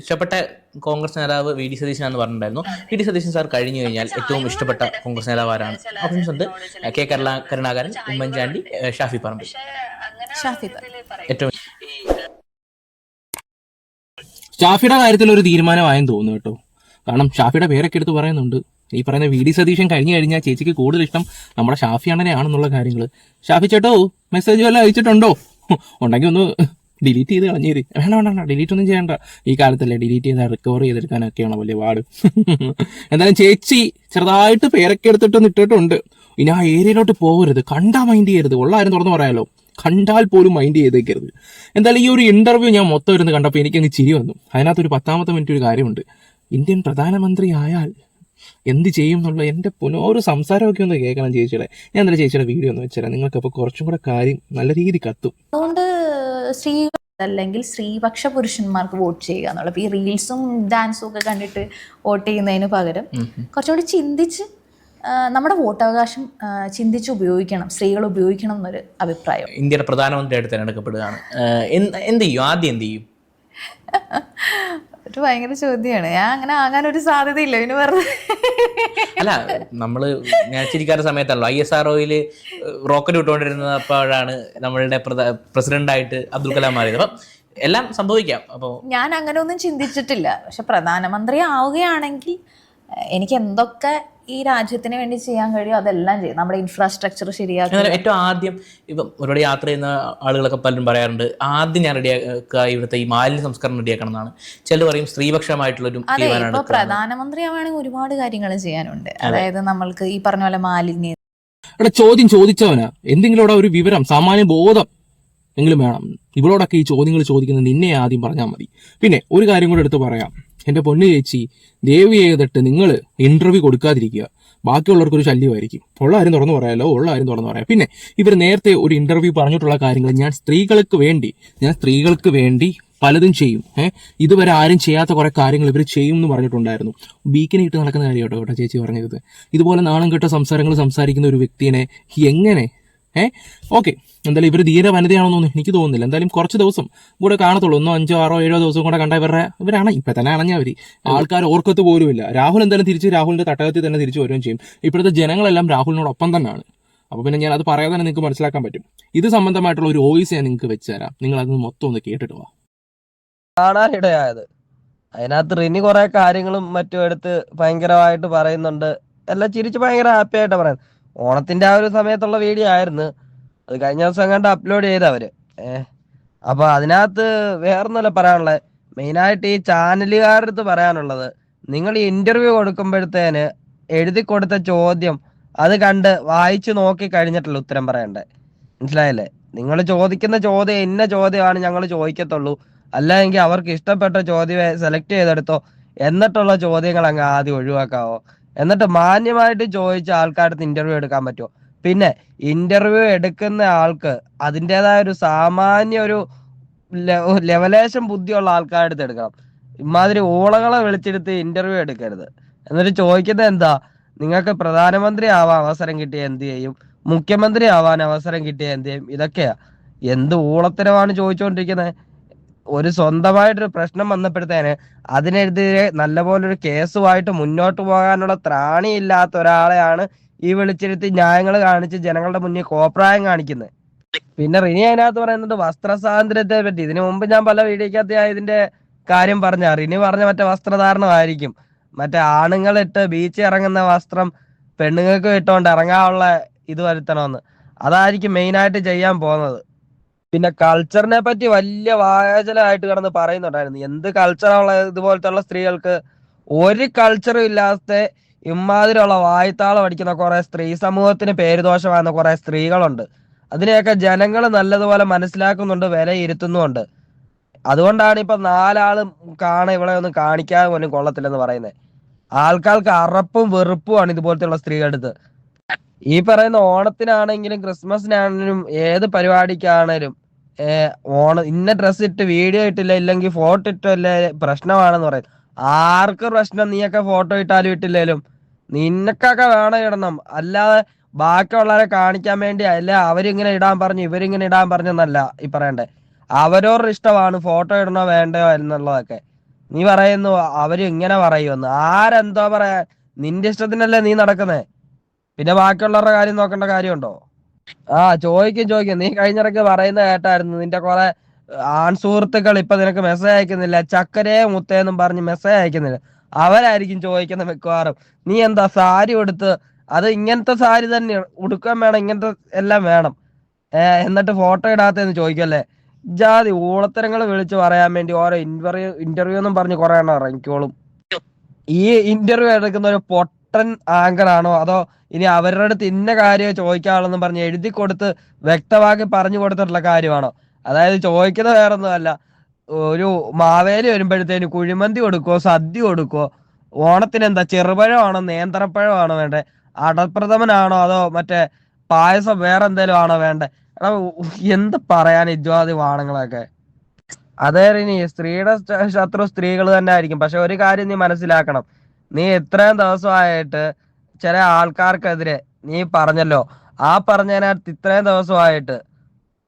ഇഷ്ടപ്പെട്ട കോൺഗ്രസ് നേതാവ് V D Satheesan എന്ന് പറഞ്ഞിട്ടുണ്ടായിരുന്നു വി ഡി സതീശൻ സാർ കഴിഞ്ഞു കഴിഞ്ഞാൽ ഏറ്റവും ഇഷ്ടപ്പെട്ട കോൺഗ്രസ് നേതാവ് ആരാണ് ഓപ്ഷൻസ് ഉണ്ട്. കെ കരുണ കരുണാകരൻ ഉമ്മൻചാണ്ടി ഷാഫി പറമ്പിൽ ഷാഫി ഏറ്റവും ഷാഫിയുടെ കാര്യത്തിൽ ഒരു തീരുമാനമായെന്ന് തോന്നുന്നു കേട്ടോ. കാരണം ഷാഫിയുടെ പേരൊക്കെ എടുത്ത് പറയുന്നുണ്ട്. ഈ പറയുന്ന വി ഡി സതീശൻ കഴിഞ്ഞു കഴിഞ്ഞാൽ ചേച്ചിക്ക് കൂടുതൽ ഇഷ്ടം നമ്മുടെ ഷാഫി അണ്ണനെ ആണെന്നുള്ള കാര്യങ്ങൾ ഷാഫി ചേട്ടോ മെസ്സേജ് വല്ല അയച്ചിട്ടുണ്ടോ? ഉണ്ടെങ്കിൽ ഒന്ന് ഡിലീറ്റ് ചെയ്ത് കളഞ്ഞേര്. വേണ്ട വേണ്ട വേണ്ട ഡിലീറ്റ് ഒന്നും ചെയ്യണ്ട. ഈ കാലത്തല്ലേ ഡിലീറ്റ് ചെയ്താൽ റിക്കവർ ചെയ്തെടുക്കാനൊക്കെയാണ് വലിയ പാട്. എന്തായാലും ചേച്ചി ചെറുതായിട്ട് പേരൊക്കെ എടുത്തിട്ടൊന്ന് ഇട്ടിട്ടുണ്ട്. ഇനി ആ ഏരിയയിലോട്ട് പോകരുത്. കണ്ടാ മൈൻഡ് ചെയ്യരുത്. ഉള്ള ആരും തുറന്നു പറയാലോ. കണ്ടാൽ പോലും മൈൻഡ് ചെയ്തേക്കരുത്. എന്തായാലും ഈ ഒരു ഇന്റർവ്യൂ ഞാൻ മൊത്തം ഇരുന്ന് കണ്ടപ്പോൾ എനിക്കങ്ങ് ചിരി വന്നു. അതിനകത്ത് ഒരു പത്താമത്തെ മിനിറ്റ് ഒരു കാര്യമുണ്ട്. ഇന്ത്യൻ പ്രധാനമന്ത്രി ആയാൽ എന്ത് ചെയ്യും എന്നുള്ള എന്റെ പുനഃ ഒരു സംസാരമൊക്കെ ഒന്ന് കേൾക്കണം ചേച്ചിയുടെ. ഞാൻ എന്തായാലും ചേച്ചിയുടെ വീഡിയോ ഒന്ന് നിങ്ങൾക്ക് അപ്പോൾ കുറച്ചും കൂടെ കാര്യം നല്ല രീതിയിൽ കത്തും. അതുകൊണ്ട് സ്ത്രീകൾ അല്ലെങ്കിൽ സ്ത്രീപക്ഷ പുരുഷന്മാർക്ക് വോട്ട് ചെയ്യുക എന്നുള്ളത്. ഈ റീൽസും ഡാൻസും ഒക്കെ കണ്ടിട്ട് വോട്ട് ചെയ്യുന്നതിന് പകരം കുറച്ചുകൂടി ചിന്തിച്ച് നമ്മുടെ വോട്ടവകാശം അവകാശം ചിന്തിച്ച് ഉപയോഗിക്കണം സ്ത്രീകൾ ഉപയോഗിക്കണം എന്നൊരു അഭിപ്രായം. ഇന്ത്യയുടെ പ്രധാനമന്ത്രിയായിട്ട് തിരഞ്ഞെടുക്കപ്പെടുകയാണ്. എന്ത് ചെയ്യും? ആദ്യം എന്ത് ചെയ്യും? ഒരു ഭയങ്കര ചോദ്യമാണ് ഞാൻ അങ്ങനെ ആകാൻ ഒരു സാധ്യതയില്ല. ഇതിന് വെറുതെ അല്ല നമ്മൾ ഞാൻ ചിരിക്കാത്ത സമയത്തല്ലോ ഐ എസ് ആർ ഒയിൽ റോക്കറ്റ് വിട്ടുകൊണ്ടിരുന്നപ്പോഴാണ് നമ്മളുടെ പ്രസിഡന്റായിട്ട് അബ്ദുൽ കലാം മാറിയത്. അപ്പം എല്ലാം സംഭവിക്കാം. അപ്പോൾ ഞാൻ അങ്ങനെ ഒന്നും ചിന്തിച്ചിട്ടില്ല. പക്ഷെ പ്രധാനമന്ത്രി ആവുകയാണെങ്കിൽ എനിക്ക് എന്തൊക്കെ ഈ രാജ്യത്തിന് വേണ്ടി ചെയ്യാൻ കഴിയും അതെല്ലാം ചെയ്യും. നമ്മുടെ ഇൻഫ്രാസ്ട്രക്ചർ ശരിയാക്കുക. ഏറ്റവും ആദ്യം ഇപ്പം ഒരുപാട് യാത്ര ചെയ്യുന്ന ആളുകളൊക്കെ പലരും പറയാറുണ്ട് ആദ്യം ഞാൻ റെഡിയാക്കുക ഇവിടുത്തെ ഈ മാലിന്യ സംസ്കരണം റെഡിയാക്കണം എന്നാണ്. ചിലർ പറയും സ്ത്രീപക്ഷമായിട്ടുള്ളൊരു തീരുമാനമാണ്. പ്രധാനമന്ത്രി ആവുകയാണെങ്കിൽ ഒരുപാട് കാര്യങ്ങൾ ചെയ്യാനുണ്ട്. അതായത് നമ്മൾക്ക് ഈ പറഞ്ഞ പോലെ മാലിന്യ എടാ ചോദ്യം ചോദിച്ചവനാ. എന്തെങ്കിലും ഇവിടെ ഒരു വിവരം സാമാന്യ ബോധം എങ്കിലും വേണം. ഇവളോടൊക്കെ ഈ ചോദ്യങ്ങൾ ചോദിക്കുന്നത് നിന്നെ ആദ്യം പറഞ്ഞാൽ മതി. പിന്നെ ഒരു കാര്യം കൂടെ എടുത്ത് പറയാം. എന്റെ പൊന്നു ചേച്ചി ദേവി ചെയ്തിട്ട് നിങ്ങൾ ഇന്റർവ്യൂ കൊടുക്കാതിരിക്കുക. ബാക്കിയുള്ളവർക്ക് ഒരു ശല്യമായിരിക്കും. ഉള്ള ആരും തുറന്നു പറയാലോ? ഉള്ള ആരും തുറന്നു പറയാം. പിന്നെ ഇവർ നേരത്തെ ഒരു ഇന്റർവ്യൂ പറഞ്ഞിട്ടുള്ള കാര്യങ്ങൾ ഞാൻ സ്ത്രീകൾക്ക് വേണ്ടി ഞാൻ സ്ത്രീകൾക്ക് വേണ്ടി പലതും ചെയ്യും. ഏഹ് ഇതുവരെ ആരും ചെയ്യാത്ത കുറെ കാര്യങ്ങൾ ഇവർ ചെയ്യും എന്ന് പറഞ്ഞിട്ടുണ്ടായിരുന്നു. ബീക്കിനെ ഇട്ട് നടക്കുന്ന കാര്യം കേട്ടോ കേട്ടോ ചേച്ചി പറഞ്ഞത് ഇതുപോലെ നാണം കെട്ട സംസാരങ്ങൾ സംസാരിക്കുന്ന ഒരു വ്യക്തിനെ എങ്ങനെ ഏഹ് ഓക്കെ. എന്തായാലും ഇവർ ധീര വനിതയാണെന്നൊന്നും എനിക്ക് തോന്നുന്നില്ല. എന്തായാലും കുറച്ച് ദിവസം കൂടെ കാണത്തുള്ളൂ. ഒന്നോ അഞ്ചോ ആറോ ഏഴോ ദിവസം കൂടെ കണ്ട ഇവരുടെ ഇവരാണ്. ഇപ്പൊ തന്നെ അണഞ്ഞവര് ആൾക്കാർ ഓർക്കത്ത് പോലുമില്ല. രാഹുൽ എന്തായാലും തിരിച്ച് രാഹുലിന്റെ തട്ടകത്തിൽ തന്നെ തിരിച്ചു വരികയും ചെയ്യും. ഇപ്പോഴത്തെ ജനങ്ങളെല്ലാം രാഹുലിനോടൊപ്പം തന്നെയാണ്. അപ്പോൾ പിന്നെ ഞാൻ അത് പറയാതെ തന്നെ നിങ്ങൾക്ക് മനസ്സിലാക്കാൻ പറ്റും. ഇത് സംബന്ധമായിട്ടുള്ള ഒരു വോയിസ് ഞാൻ നിങ്ങൾക്ക് വെച്ച് തരാം നിങ്ങൾ അത് മൊത്തം ഒന്ന് കേട്ടിട്ട് വാ. കാണാനിടയായത്. അതിനകത്ത് റിനി കുറെ കാര്യങ്ങളും മറ്റും എടുത്ത് ഭയങ്കരമായിട്ട് പറയുന്നുണ്ട്. എല്ലാം ചിരിച്ച് ഭയങ്കര ഹാപ്പി ആയിട്ടാണ് പറയുന്നത്. ഓണത്തിന്റെ ആ ഒരു സമയത്തുള്ള വീഡിയോ ആയിരുന്നു. അത് കഴിഞ്ഞ ദിവസം കണ്ട് അപ്ലോഡ് ചെയ്ത അവർ. ഏഹ് അപ്പൊ അതിനകത്ത് വേറൊന്നുമല്ല പറയാനുള്ളത്. മെയിനായിട്ട് ഈ ചാനലുകാരുടെ അടുത്ത് പറയാനുള്ളത് നിങ്ങൾ ഇന്റർവ്യൂ കൊടുക്കുമ്പോഴത്തേന് എഴുതി കൊടുത്ത ചോദ്യം അത് കണ്ട് വായിച്ചു നോക്കി കഴിഞ്ഞിട്ടല്ല ഉത്തരം പറയണ്ടേ? മനസ്സിലായല്ലേ? നിങ്ങൾ ചോദിക്കുന്ന ചോദ്യം ഇന്ന ചോദ്യമാണ് ഞങ്ങൾ ചോദിക്കത്തുള്ളൂ. അല്ലെങ്കിൽ അവർക്ക് ഇഷ്ടപ്പെട്ട ചോദ്യം സെലക്ട് ചെയ്തെടുത്തോ. എന്നിട്ടുള്ള ചോദ്യങ്ങൾ അങ്ങ് ആദ്യം ഒഴിവാക്കാവോ? എന്നിട്ട് മാന്യമായിട്ട് ചോദിച്ച ആൾക്കാരുടെ ഇന്റർവ്യൂ എടുക്കാൻ പറ്റുമോ? പിന്നെ ഇന്റർവ്യൂ എടുക്കുന്ന ആൾക്ക് അതിന്റെതായ ഒരു സാമാന്യ ഒരു ലെവലേശം ബുദ്ധിയുള്ള ആൾക്കാരുടെ എടുക്കണം. ഇമാതിരി ഓളകളെ വിളിച്ചെടുത്ത് ഇന്റർവ്യൂ എടുക്കരുത്. എന്നിട്ട് ചോദിക്കുന്നത് എന്താ? നിങ്ങൾക്ക് പ്രധാനമന്ത്രി ആവാൻ അവസരം കിട്ടിയ എന്ത് ചെയ്യും? മുഖ്യമന്ത്രി ആവാൻ അവസരം കിട്ടിയ എന്ത് ചെയ്യും? ഇതൊക്കെയാ. എന്ത് ഊളത്തരമാണ് ചോദിച്ചുകൊണ്ടിരിക്കുന്നത് ഒരു സ്വന്തമായിട്ടൊരു പ്രശ്നം വന്നപ്പോഴത്തേന് അതിനെതിരെ നല്ലപോലെ ഒരു കേസുമായിട്ട് മുന്നോട്ട് പോകാനുള്ള ത്രാണിയില്ലാത്ത ഒരാളെയാണ് ഈ വിളിച്ചിരുത്തി ന്യായങ്ങൾ കാണിച്ച് ജനങ്ങളുടെ മുന്നിൽ കോപ്രായം കാണിക്കുന്നത്. പിന്നെ റിനി അതിനകത്ത് പറയുന്നത് വസ്ത്ര സ്വാതന്ത്ര്യത്തെ പറ്റി. ഇതിനു മുമ്പ് ഞാൻ പല വീഡിയോക്കകത്ത് ഞാൻ ഇതിന്റെ കാര്യം പറഞ്ഞ റിനി പറഞ്ഞ മറ്റേ വസ്ത്രധാരണമായിരിക്കും. മറ്റേ ആണുങ്ങളിട്ട് ബീച്ചിൽ ഇറങ്ങുന്ന വസ്ത്രം പെണ്ണുങ്ങൾക്ക് ഇട്ടുകൊണ്ട് ഇറങ്ങാനുള്ള ഇത് വരുത്തണമെന്ന്. അതായിരിക്കും മെയിനായിട്ട് ചെയ്യാൻ പോകുന്നത്. പിന്നെ കൾച്ചറിനെ പറ്റി വലിയ വായചലായിട്ട് കിടന്ന് പറയുന്നുണ്ടായിരുന്നു. എന്ത് കൾച്ചറുള്ള ഇതുപോലത്തെ സ്ത്രീകൾക്ക് ഒരു കൾച്ചറും ഇല്ലാത്ത ഇമാതിരിയുള്ള വായ്ത്താളം അടിക്കുന്ന കുറെ സ്ത്രീ സമൂഹത്തിന് പേരുദോഷമാകുന്ന കുറെ സ്ത്രീകളുണ്ട്. അതിനെയൊക്കെ ജനങ്ങൾ നല്ലതുപോലെ മനസ്സിലാക്കുന്നുണ്ട് വിലയിരുത്തുന്നുമുണ്ട് അതുകൊണ്ടാണ് ഇപ്പൊ നാലാളും കാണ ഇവിടെ ഒന്നും കാണിക്കാതെ പോലും കൊള്ളത്തില്ലെന്ന് പറയുന്നത് ആൾക്കാർക്ക് അറപ്പും വെറുപ്പുമാണ് ഇതുപോലത്തെയുള്ള സ്ത്രീകളുടെ ഈ പറയുന്ന ഓണത്തിനാണെങ്കിലും ക്രിസ്മസിനാണെങ്കിലും ഏത് പരിപാടിക്കാണേലും ഓണം ഇന്ന ഡ്രസ് ഇട്ട് വീഡിയോ ഇട്ടില്ല ഇല്ലെങ്കിൽ ഫോട്ടോ ഇട്ടല്ലേ പ്രശ്നമാണെന്ന് പറയും. ആർക്ക് പ്രശ്നം? നീയൊക്കെ ഫോട്ടോ ഇട്ടാലും ഇട്ടില്ലേലും. നിനക്കൊക്കെ വേണം ഇടണം. അല്ലാതെ ബാക്കിയുള്ളവരെ കാണിക്കാൻ വേണ്ടി അല്ല അവരിങ്ങനെ ഇടാൻ പറഞ്ഞു ഇവരിങ്ങനെ ഇടാൻ പറഞ്ഞെന്നല്ല ഈ പറയണ്ടേ. അവരോർ ഇഷ്ടമാണ് ഫോട്ടോ ഇടണോ വേണ്ടയോ എന്നുള്ളതൊക്കെ. നീ പറയുന്നു അവർ ഇങ്ങനെ പറയുമെന്ന്. ആരെന്തോ പറയാ നിന്റെ ഇഷ്ടത്തിനല്ലേ നീ നടക്കുന്നേ? പിന്നെ ബാക്കിയുള്ളവരുടെ കാര്യം നോക്കേണ്ട കാര്യമുണ്ടോ? ആ ചോദിക്കും ചോദിക്കും. നീ കഴിഞ്ഞിടക്ക് പറയുന്ന കേട്ടായിരുന്നു. നിന്റെ കുറെ ആൺ സുഹൃത്തുക്കൾ ഇപ്പൊ നിനക്ക് മെസ്സേജ് അയക്കുന്നില്ല. ചക്കരേ മുത്തേന്നും പറഞ്ഞ് മെസ്സേജ് അയക്കുന്നില്ല. അവരായിരിക്കും ചോദിക്കുന്ന മിക്കവാറും. നീ എന്താ സാരി ഉടുത്ത് അത് ഇങ്ങനത്തെ സാരി തന്നെ ഉടുക്കാൻ വേണം ഇങ്ങനത്തെ എല്ലാം വേണം. എന്നിട്ട് ഫോട്ടോ ഇടാത്തെന്ന് ചോദിക്കല്ലേ ജാതി ഊളത്തരങ്ങൾ വിളിച്ച് പറയാൻ വേണ്ടി ഓരോ ഇന്റർവ്യൂ ഇന്റർവ്യൂ എന്നും പറഞ്ഞ് കുറെ എണ്ണം ഈ ഇന്റർവ്യൂ എടുക്കുന്ന ഒരു പൊട്ടൻ ആങ്കർ ആണോ? അതോ ഇനി അവരുടെ അടുത്ത് ഇന്ന കാര്യം ചോദിക്കാനുള്ളതെന്ന് പറഞ്ഞ് എഴുതി കൊടുത്ത് വ്യക്തമാക്കി പറഞ്ഞു കൊടുത്തിട്ടുള്ള കാര്യമാണോ? അതായത് ചോദിക്കുന്നത് വേറൊന്നുമല്ല. ഒരു മാവേലി വരുമ്പോഴത്തേന് കുഴിമന്തി കൊടുക്കോ സദ്യ കൊടുക്കോ ഓണത്തിന് എന്താ ചെറുപഴമാണോ നേന്ത്രപ്പഴമാണോ വേണ്ടേ? അടപ്രഥമനാണോ അതോ മറ്റേ പായസം വേറെ എന്തേലും ആണോ വേണ്ടേ? എടാ എന്ത് പറയാൻ ഇജ്വാദി വാണങ്ങളൊക്കെ. അതേ ഇനി സ്ത്രീയുടെ ശത്രു സ്ത്രീകൾ തന്നെ ആയിരിക്കും. പക്ഷെ ഒരു കാര്യം നീ മനസ്സിലാക്കണം. നീ ഇത്രയും ദിവസമായിട്ട് ചില ആൾക്കാർക്കെതിരെ നീ പറഞ്ഞല്ലോ. ആ പറഞ്ഞതിനകത്ത് ഇത്രയും ദിവസമായിട്ട്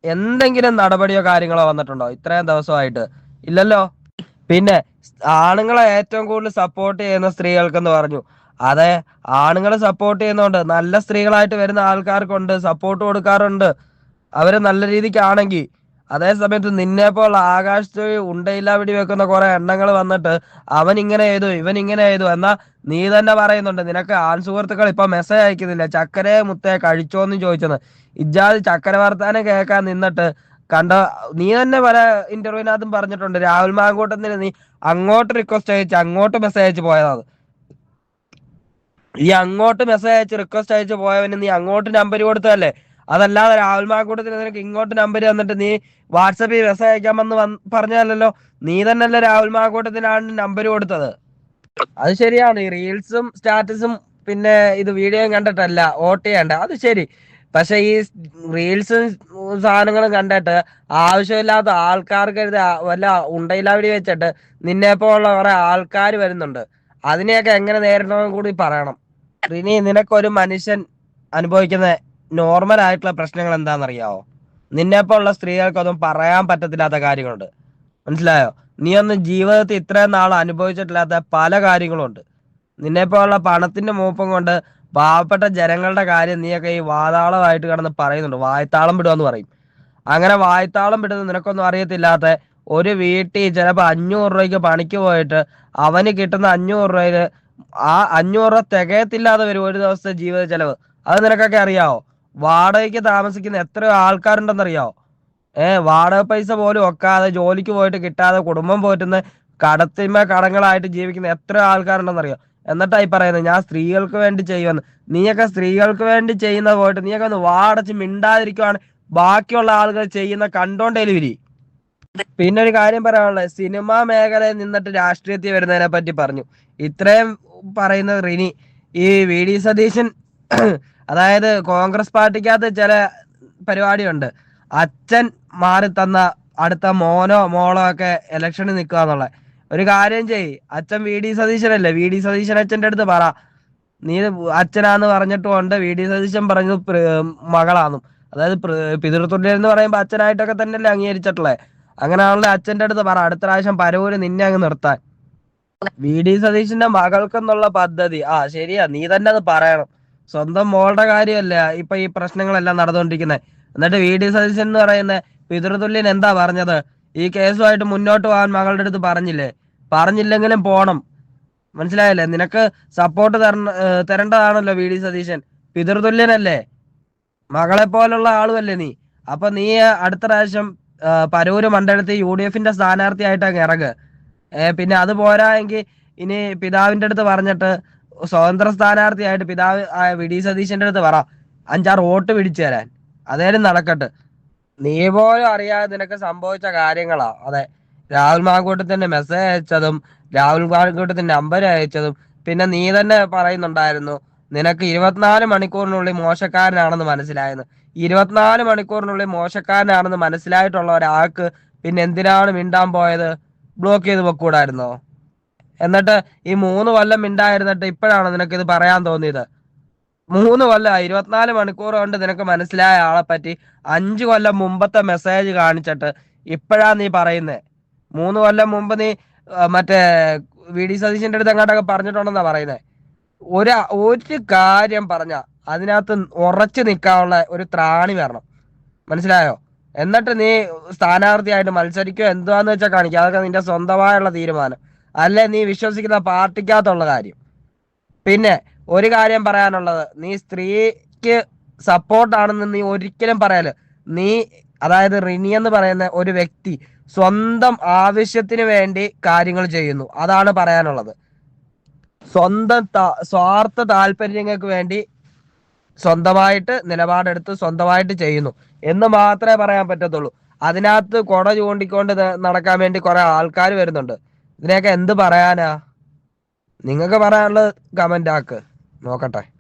എന്തെങ്കിലും നടപടിയോ കാര്യങ്ങളോ വന്നിട്ടുണ്ടോ? ഇത്രയും ദിവസമായിട്ട്. ഇല്ലല്ലോ? പിന്നെ ആണുങ്ങളെ ഏറ്റവും കൂടുതൽ സപ്പോർട്ട് ചെയ്യുന്ന സ്ത്രീകൾക്കെന്ന് പറഞ്ഞു. അതെ ആണുങ്ങൾ സപ്പോർട്ട് ചെയ്യുന്നുണ്ട് നല്ല സ്ത്രീകളായിട്ട് വരുന്ന ആൾക്കാർക്കുണ്ട് സപ്പോർട്ട് കൊടുക്കാറുണ്ട്. അവർ നല്ല രീതിക്കാണെങ്കിൽ അതേ സമയത്ത് നിന്നെ പോലെ ആകാശത്ത് ഉണ്ടയില്ല പിടി വെക്കുന്ന കുറെ എണ്ണങ്ങൾ വന്നിട്ട് അവൻ ഇങ്ങനെ ചെയ്തു ഇവൻ ഇങ്ങനെ ചെയ്തു എന്നാ നീ തന്നെ പറയുന്നുണ്ട് നിനക്ക് ആൺ സുഹൃത്തുക്കൾ ഇപ്പൊ മെസ്സേജ് അയക്കുന്നില്ല. ചക്കരെ മുത്തേ കഴിച്ചോന്ന് ചോദിച്ചത് ഇജാദ് ചക്കര വർത്താനം കേൾക്കാൻ നിന്നിട്ട് കണ്ട നീ തന്നെ പല ഇന്റർവ്യൂവിനകത്തും പറഞ്ഞിട്ടുണ്ട്. രാഹുൽ മാങ്കൂട്ടത്തിന് നീ അങ്ങോട്ട് റിക്വസ്റ്റ് അയച്ച് അങ്ങോട്ട് മെസ്സേജ് അയച്ച് പോയതാണ്. ഈ അങ്ങോട്ട് മെസ്സേജ് അയച്ച് റിക്വസ്റ്റ് അയച്ച് പോയവന് നീ അങ്ങോട്ട് നമ്പർ കൊടുത്തതല്ലേ? അതല്ലാതെ രാഹുൽ മാങ്കൂട്ടത്തിന് നിനക്ക് ഇങ്ങോട്ട് നമ്പർ തന്നിട്ട് നീ വാട്സപ്പിൽ മെസ്സേജ് അയക്കാമെന്ന് പറഞ്ഞാലല്ലോ നീ തന്നെയല്ലേ രാഹുൽ മാങ്കൂട്ടത്തിനാണ് നമ്പർ കൊടുത്തത്. അത് ശരിയാണ്. ഈ റീൽസും സ്റ്റാറ്റസും പിന്നെ ഇത് വീഡിയോയും കണ്ടിട്ടല്ല. വോട്ട് ചെയ്യണ്ട. അത് ശരി. പക്ഷെ ഈ റീൽസും സാധനങ്ങളും കണ്ടിട്ട് ആവശ്യമില്ലാത്ത ആൾക്കാർക്ക് വല്ല ഉണ്ടയിലാവിടി വെച്ചിട്ട് നിന്നെ പോലുള്ള കുറെ ആൾക്കാർ വരുന്നുണ്ട്. അതിനെയൊക്കെ എങ്ങനെ നേരിടണമെന്ന് കൂടി പറയണം. ഇനി നിനക്കൊരു മനുഷ്യൻ അനുഭവിക്കുന്ന നോർമൽ ആയിട്ടുള്ള പ്രശ്നങ്ങൾ എന്താണെന്നറിയാവോ? നിന്നെപ്പോലുള്ള സ്ത്രീകൾക്ക് സ്ത്രീകൾക്കൊന്നും പറയാൻ പറ്റത്തില്ലാത്ത കാര്യങ്ങളുണ്ട്. മനസ്സിലായോ? നീ ഒന്നും ജീവിതത്തിൽ ഇത്രയും നാൾ അനുഭവിച്ചിട്ടില്ലാത്ത പല കാര്യങ്ങളുണ്ട് നിന്നെപ്പോലുള്ള പണത്തിന്റെ മൂപ്പം കൊണ്ട് പാവപ്പെട്ട ജനങ്ങളുടെ കാര്യം നീയൊക്കെ ഈ വാതാളമായിട്ട് കിടന്ന് പറയുന്നുണ്ട്. വായത്താളം വിടുക എന്ന് പറയും. അങ്ങനെ വായത്താളം വിടുന്ന നിനക്കൊന്നും അറിയത്തില്ലാത്ത ഒരു വീട്ടിൽ ചിലപ്പോൾ അഞ്ഞൂറ് രൂപയ്ക്ക് പണിക്ക് പോയിട്ട് അവന് കിട്ടുന്ന അഞ്ഞൂറ് രൂപയിൽ ആ അഞ്ഞൂറ് രൂപ തികയത്തില്ലാതെ വരും ഒരു ദിവസത്തെ ജീവിത ചെലവ്. അത് നിനക്കൊക്കെ അറിയാവോ? വാടകയ്ക്ക് താമസിക്കുന്ന എത്ര ആൾക്കാരുണ്ടെന്നറിയോ? ഏ വാടക പൈസ പോലും ഒക്കാതെ ജോലിക്ക് പോയിട്ട് കിട്ടാതെ കുടുംബം പോറ്റുന്ന കടത്തിമ കടങ്ങളായിട്ട് ജീവിക്കുന്ന എത്ര ആൾക്കാരുണ്ടെന്നറിയോ? എന്നിട്ടായി പറയുന്നത് ഞാൻ സ്ത്രീകൾക്ക് വേണ്ടി ചെയ്യുമെന്ന്. നീയൊക്കെ സ്ത്രീകൾക്ക് വേണ്ടി ചെയ്യുന്ന പോയിട്ട് നീയൊക്കെ ഒന്ന് വാടച്ച് മിണ്ടാതിരിക്കുവാണ് ബാക്കിയുള്ള ആളുകൾ ചെയ്യുന്ന കണ്ടോണ്ടേലും പിന്നെ ഒരു കാര്യം പറയാനുള്ളത് സിനിമാ മേഖലയിൽ നിന്നിട്ട് രാഷ്ട്രീയത്തിൽ വരുന്നതിനെ പറ്റി പറഞ്ഞു. ഇത്രയും പറയുന്ന റിനി. ഈ വി ഡി സതീശൻ അതായത് കോൺഗ്രസ് പാർട്ടിക്കകത്ത് ചില പരിപാടിയുണ്ട്. അച്ഛൻ മാറി തന്ന അടുത്ത മോനോ മോളോ ഒക്കെ ഇലക്ഷനിൽ നിൽക്കുക എന്നുള്ള ഒരു കാര്യം ചെയ് അച്ഛൻ വി ഡി സതീശനല്ലേ? വി ഡി സതീശൻ അച്ഛന്റെ അടുത്ത് പറ. നീ അച്ഛനാന്ന് പറഞ്ഞിട്ടുമുണ്ട് വി ഡി സതീശൻ പറഞ്ഞത് മകളാന്നും. അതായത് പിതൃതുല്യൻ എന്ന് പറയുമ്പോൾ അച്ഛനായിട്ടൊക്കെ തന്നെയല്ലേ അംഗീകരിച്ചിട്ടുള്ളത് അങ്ങനെയാണല്ലോ അച്ഛന്റെ അടുത്ത് പറ. അടുത്ത പ്രാവശ്യം പരവൂര് നിന്നെ അങ്ങ് നിർത്താൻ. വി ഡി സതീശന്റെ മകൾക്കെന്നുള്ള പദ്ധതി. ആ ശരിയാ. നീ തന്നെ അത് പറയണം. സ്വന്തം മോളുടെ കാര്യമല്ല? ഇപ്പൊ ഈ പ്രശ്നങ്ങളെല്ലാം നടന്നുകൊണ്ടിരിക്കുന്നത് എന്നിട്ട് വി ഡി സതീശൻ എന്ന് പറയുന്ന പിതൃതുല്യൻ എന്താ പറഞ്ഞത്? ഈ കേസുമായിട്ട് മുന്നോട്ട് പോകാൻ മകളുടെ അടുത്ത് പറഞ്ഞില്ലേ? പറഞ്ഞില്ലെങ്കിലും പോണം. മനസ്സിലായല്ലേ? നിനക്ക് സപ്പോർട്ട് തരണ തരേണ്ടതാണല്ലോ വി ഡി സതീശൻ. പിതൃതുല്യനല്ലേ? മകളെ പോലുള്ള ആളുമല്ലേ നീ? അപ്പൊ നീ അടുത്ത പ്രാവശ്യം പരൂര് മണ്ഡലത്തിൽ യു ഡി എഫിന്റെ സ്ഥാനാർത്ഥിയായിട്ട് അങ്ങ് ഇറങ്ങ് പിന്നെ അത് പോരാ എങ്കിൽ ഇനി പിതാവിന്റെ അടുത്ത് പറഞ്ഞിട്ട് സ്വതന്ത്ര സ്ഥാനാർത്ഥിയായിട്ട് പിതാവ് ആയ വി ഡി സതീശന്റെ അടുത്ത് പറ. അഞ്ചാറ് വോട്ട് പിടിച്ചു തരാൻ. അതേലും നടക്കട്ടെ. നീ പോലും അറിയാതെ നിനക്ക് സംഭവിച്ച കാര്യങ്ങളാ. അതെ. രാഹുൽ മാങ്കൂട്ടത്തിന്റെ മെസ്സേജ് അയച്ചതും രാഹുൽ മാങ്കൂട്ടത്തിന്റെ നമ്പർ അയച്ചതും പിന്നെ നീ തന്നെ പറയുന്നുണ്ടായിരുന്നു നിനക്ക് ഇരുപത്തിനാല് മണിക്കൂറിനുള്ളിൽ മോശക്കാരനാണെന്ന് മനസ്സിലായെന്ന്. ഇരുപത്തിനാല് മണിക്കൂറിനുള്ളിൽ മോശക്കാരനാണെന്ന് മനസ്സിലായിട്ടുള്ള ഒരാൾക്ക് പിന്നെ എന്തിനാണ് മിണ്ടാൻ പോയത്? ബ്ലോക്ക് ചെയ്ത് വെക്കൂടായിരുന്നോ? എന്നിട്ട് ഈ മൂന്ന് കൊല്ലം മിണ്ടായിരുന്നിട്ട് ഇപ്പോഴാണ് നിനക്ക് ഇത് പറയാൻ തോന്നിയത്? മൂന്ന് കൊല്ലം ഇരുപത്തിനാല് മണിക്കൂർ കൊണ്ട് നിനക്ക് മനസ്സിലായ ആളെ പറ്റി അഞ്ചു കൊല്ലം മുമ്പത്തെ മെസ്സേജ് കാണിച്ചിട്ട് ഇപ്പോഴാ നീ പറയുന്നേ? മൂന്ന് കൊല്ലം മുമ്പ് നീ മറ്റേ വി ഡി സതീശന്റെ അടുത്ത് എങ്ങോട്ടൊക്കെ പറഞ്ഞിട്ടുണ്ടെന്നാ പറയുന്നേ? ഒരു ഒരു കാര്യം പറഞ്ഞ അതിനകത്ത് ഉറച്ചു നിൽക്കാനുള്ള ഒരു ത്രാണി വരണം. മനസ്സിലായോ? എന്നിട്ട് നീ സ്ഥാനാർത്ഥിയായിട്ട് മത്സരിക്കോ എന്താന്ന് വെച്ചാൽ കാണിക്കുക. അതൊക്കെ നിന്റെ സ്വന്തമായുള്ള തീരുമാനം. അല്ലെ നീ വിശ്വസിക്കുന്ന പാർട്ടിക്കകത്തുള്ള കാര്യം. പിന്നെ ഒരു കാര്യം പറയാനുള്ളത്. നീ സ്ത്രീക്ക് സപ്പോർട്ടാണെന്ന് നീ ഒരിക്കലും പറയൽ. നീ അതായത് റിനി എന്ന് പറയുന്ന ഒരു വ്യക്തി സ്വന്തം ആവശ്യത്തിന് വേണ്ടി കാര്യങ്ങൾ ചെയ്യുന്നു. അതാണ് പറയാനുള്ളത്. സ്വന്തം സ്വാർത്ഥ താല്പര്യങ്ങൾക്ക് വേണ്ടി സ്വന്തമായിട്ട് നിലപാടെടുത്ത് സ്വന്തമായിട്ട് ചെയ്യുന്നു. എന്ന് മാത്രമേ പറയാൻ പറ്റത്തുള്ളൂ. അതിനകത്ത് കൊട ചൂണ്ടിക്കൊണ്ട് നടക്കാൻ വേണ്ടി കുറെ ആൾക്കാർ വരുന്നുണ്ട്. ഇതിനെയൊക്കെ എന്ത് പറയാനാ? നിങ്ങൾക്ക് പറയാനുള്ളത് കമന്റ് ആക്ക്. നോക്കട്ടെ.